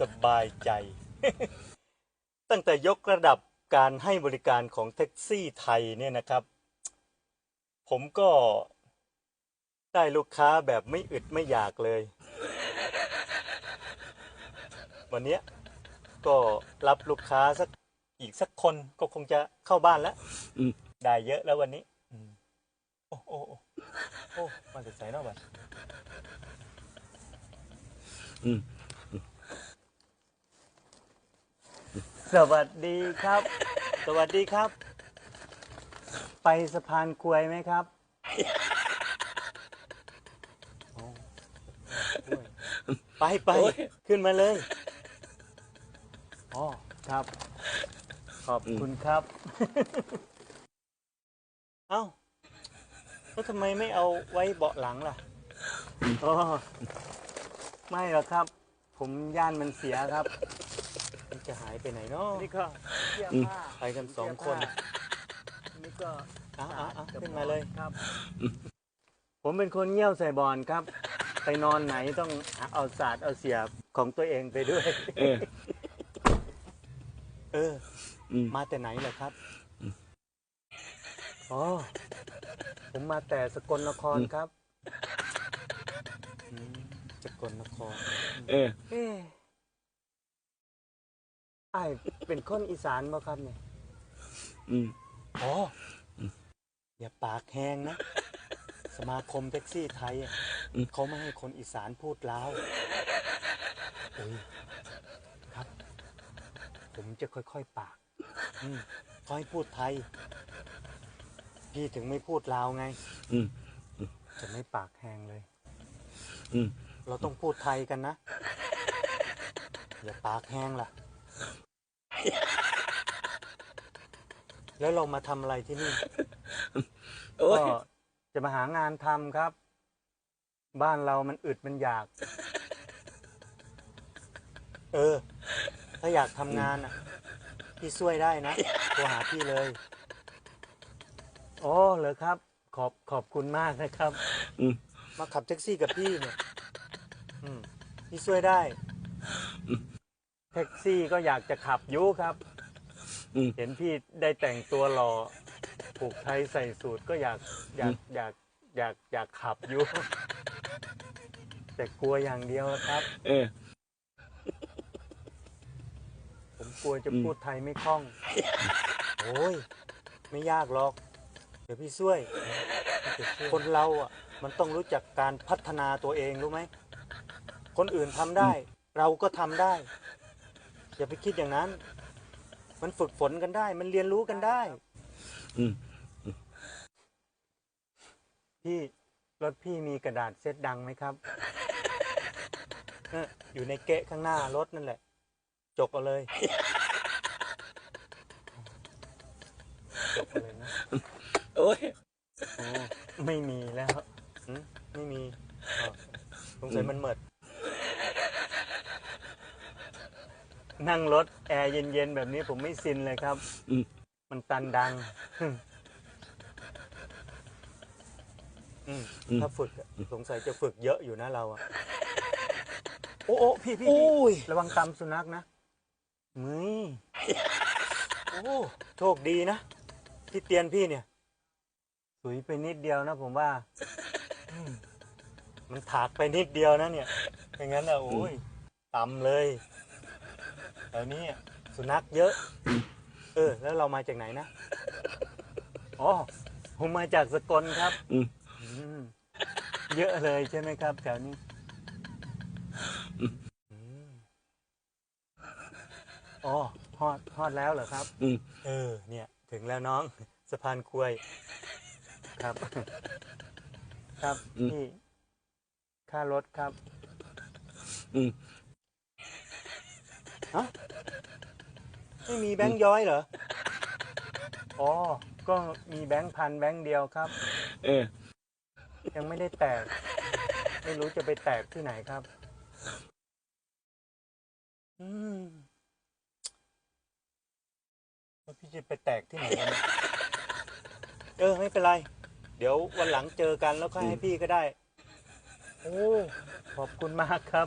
สบายใจ ตั้งแต่ยกระดับการให้บริการของแท็กซี่ไทยเนี่ยนะครับ ผมก็ได้ลูกค้าแบบไม่อึดไม่อยากเลย วันเนี้ยก็รับลูกค้าสักอีกสักคนก็คงจะเข้าบ้านแล้วอืมได้เยอะแล้ววันนี้อืมโอ้โอ้โอ้โอ้มาจากไหนเนาะบัดอืม สวัสดีครับ สวัสดีครับ ไปสะพานกลวยไหมครับโอ้ไปไปโอ้ยขึ้นมาเลยอ๋อครับ ขอบคุณครับ เอ้าแล้วทำไมไม่เอาไว้เบาะหลังล่ะอ๋อ ไม่หรอกครับ ผมย่านมันเสียครับ มันจะหายไปไหนเนาะนี่ก็เสื้อผ้าไปกันสองคนนี่ก็อะอะอะขึ้นมาเลยครับ ผมเป็นคนเงี้ยวใส่บอลครับ ไปนอนไหนต้องเอาศาสตร์เอาเสียบของตัวเองไปด้วย เออ เอออืมมาแต่ไหนเหรอครับอ๋อผมมาแต่สกลนครครับอืม สกลนครเออเอ๊ะไอ้ายเป็นคนอีสานบ่ครับเนี่ยอืมอ๋อออย่าปากแห้งนะ สมาคมแท็กซี่ไทยอะเขาไม่ให้คนอีสานพูดลาวโอ้ยครับ ผมจะค่อยๆปาก อืมเขาให้พูดไทย พี่ถึงไม่พูดลาวไง อืมจะไม่ปากแห้งเลย อืม เราต้องพูดไทยกันนะ อย่าปากแห้งล่ะ แล้วเรามาทำอะไรที่นี่ โอ้ยก็จะมาหางานทำครับ บ้านเรามันอึดมันอยาก เออ ถ้าอยากทำงานอะ พี่ช่วยได้นะโทรหาพี่เลยอ๋อเหรอครับ ขอบขอบคุณมากนะครับ อืม มาขับแท็กซี่กับพี่เนี่ย อืมพี่ช่วยได้ แท็กซี่ก็อยากจะขับอยุครับ อืม เห็นพี่ได้แต่งตัวหล่อผูกไทยใส่สูทก็อยากอยากอยากอยากอยากขับอยู่แต่กลัวอย่างเดียวครับ เออ ผมกลัวจะอืมพูดไทยไม่คล่อง โอ้ย ไม่ยากหรอก เดี๋ยวพี่ช่วย คนเราอะ มันต้องรู้จักการพัฒนาตัวเองรู้ไหม คนอื่นทำได้ เราก็ทำได้ อย่าไปคิดอย่างนั้น มันฝึกฝนกันได้ มันเรียนรู้กันได้อืมพี่รถพี่มีกระดาษเซ็ตดังไหมครับเอออยู่ในเกะข้างหน้ารถนั่นแหละ จกเอาเลยจกเอาเลยนะโอ้ยโอ้ไม่มีแล้วหึไม่มีอ๋อสงสัยมันเหมิด นั่งรถแอร์เย็นๆ แบบนี้ผมไม่ซินเลยครับ อืม มันตันดังอืมอืมถ้าฝึกอะสงสัยจะฝึกเยอะอยู่นะเราอะโอ้โอ้พี่พี่โอ้พี่ย ระวังตำสุนัขนะมึยโอ้โชคดีนะ ที่เตียนพี่เนี่ย สุยไปนิดเดียวนะผมว่าอืมมันถากไปนิดเดียวนะเนี่ยอย่างนั้นอะโอ้ยต่ำเลย แถวนี้อะสุนัขเยอะ เออ แล้วเรามาจากไหนนะ อ๋อ ผมมาจากสกลครับ อืม อืม เยอะเลยใช่ไหมครับ แถวนี้อืมอ๋อฮอดฮอดแล้วเหรอครับ อืม เออ เนี่ย ถึงแล้วน้องสะพานกล้วย ครับ ครับพี่ค่ารถครับ อืม ฮะไม่มีแบงค์ย้อยเหรอ อ๋อ ก็มีแบงค์พันแบงค์เดียวครับ เออ ยังไม่ได้แตก ไม่รู้จะไปแตกที่ไหนครับ อืมแล้วพี่จะไปแตกที่ไหนกันเนี่ยเออ ไม่เป็นไร เดี๋ยววันหลังเจอกันแล้วค่อยให้พี่ก็ได้ โอ้ ขอบคุณมากครับ